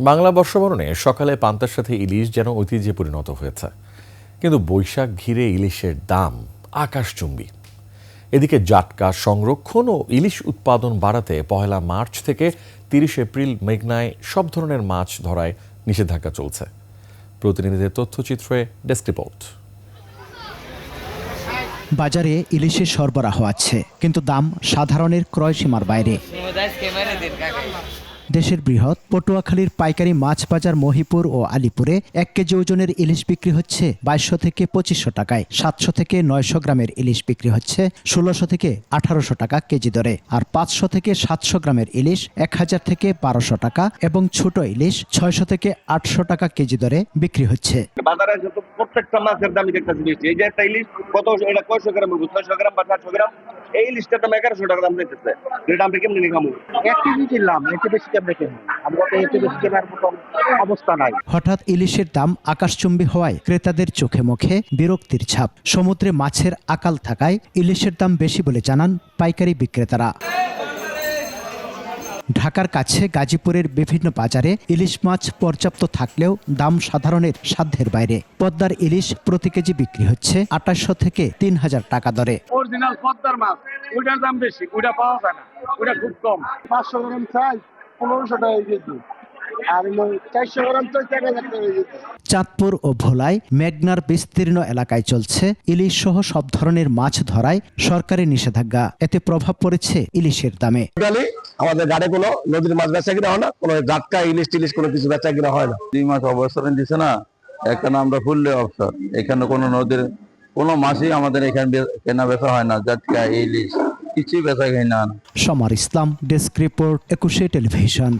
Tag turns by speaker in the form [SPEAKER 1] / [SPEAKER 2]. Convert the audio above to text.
[SPEAKER 1] বাংলা বর্ষবরণে সকালে পান্তার সাথে ইলিশ যেন ঐতিহ্যে পরিণত হয়েছে। কিন্তু বৈশাখ ঘিরে ইলিশের দাম আকাশচুম্বী। এদিকে জাটকা সংরক্ষণ ও ইলিশ উৎপাদন বাড়াতে পহেলা মার্চ থেকে তিরিশ এপ্রিল মেঘনায় সব ধরনের মাছ ধরায় নিষেধাজ্ঞা চলছে। প্রতিনিধিদের তথ্যচিত্রে ডেস্ক রিপোর্ট।
[SPEAKER 2] বাজারে ইলিশের সরবরাহ আছে, কিন্তু দাম সাধারণের ক্রয় সীমার বাইরে। দেশের বৃহৎ পটুয়াখালীর পাইকারি মাছ বাজার মহিপুর ও আলিপুরে এক কেজি ওজনের ইলিশ বিক্রি হচ্ছে বাইশশো থেকে পঁচিশশো টাকায় সাতশো থেকে নয়শো গ্রামের ইলিশ বিক্রি হচ্ছে ষোলোশো থেকে আঠারোশো টাকা কেজি দরে আর পাঁচশো থেকে সাতশো গ্রামের ইলিশ এক হাজার থেকে বারোশো টাকা এবং ছোট ইলিশ ছয়শো থেকে আটশো টাকা কেজি দরে বিক্রি হচ্ছে।
[SPEAKER 3] বাজারে প্রত্যেকটা মাছের দামই দেখতেছি বেশি এই যে একটা ইলিশ কত এটা কয়শো গ্রাম ছয়শো গ্রাম বা সাতশো গ্রাম? এই ইলিশটার দাম এগারোশো টাকা দাম দেখতেছে এটা আমরা কেমনি নি খামু
[SPEAKER 4] এক কেজি কিনলাম এতে বেশি কেমনে কেন। আমরা তো এতে বেশি কেনার মতন অবস্থা নাই।
[SPEAKER 2] হঠাৎ ইলিশের দাম আকাশচুম্বী হওয়ায় ক্রেতাদের চোখে মুখে বিরক্তির ছাপ। সমুদ্রে মাছের আকাল থাকায় ইলিশের দাম বেশি বলে জানান পাইকারি বিক্রেতারা। ঢাকার কাছে গাজীপুরের বিভিন্ন বাজারে ইলিশ মাছ পর্যাপ্ত থাকলেও দাম সাধারণের সাধ্যের বাইরে। পদ্মার ইলিশ প্রতি কেজি বিক্রি হচ্ছে আঠাশশো থেকে তিন হাজার টাকা দরে।
[SPEAKER 4] অরিজিনাল পদ্মার মাছ ওইটার দাম বেশি ওইটা পাওয়া যায় না ওইটা খুব কম। পাঁচশো গ্রাম চাই পনেরোশো টাকা কেজি।
[SPEAKER 2] চাঁদপুর ও ভোলায় মেঘনার বিস্তীর্ণ এলাকায় চলছে ইলিশ সহ সব ধরনের মাছ ধরায় সরকারি নিষেধাজ্ঞা। এতে প্রভাব পড়েছে ইলিশের দামে।
[SPEAKER 3] আমাদের গাড়ি কোনো নদীর মাছ বেচা কিনা হয় না কোনো জাটকা ইলিশ টিলিশ কোনো কিছু বেচা কিনা হয় না।
[SPEAKER 5] দুই মাস অবসরে দিছে না এখানে আমরা ফুললে অবসর। এখানে কোনো নদীর কোনো মাছই আমাদের এখানে কেনা বেচা হয় না জাটকা ইলিশ। কিছুই বেচা কিনা হয় না।
[SPEAKER 2] Samar Islam desk report Ekushey television.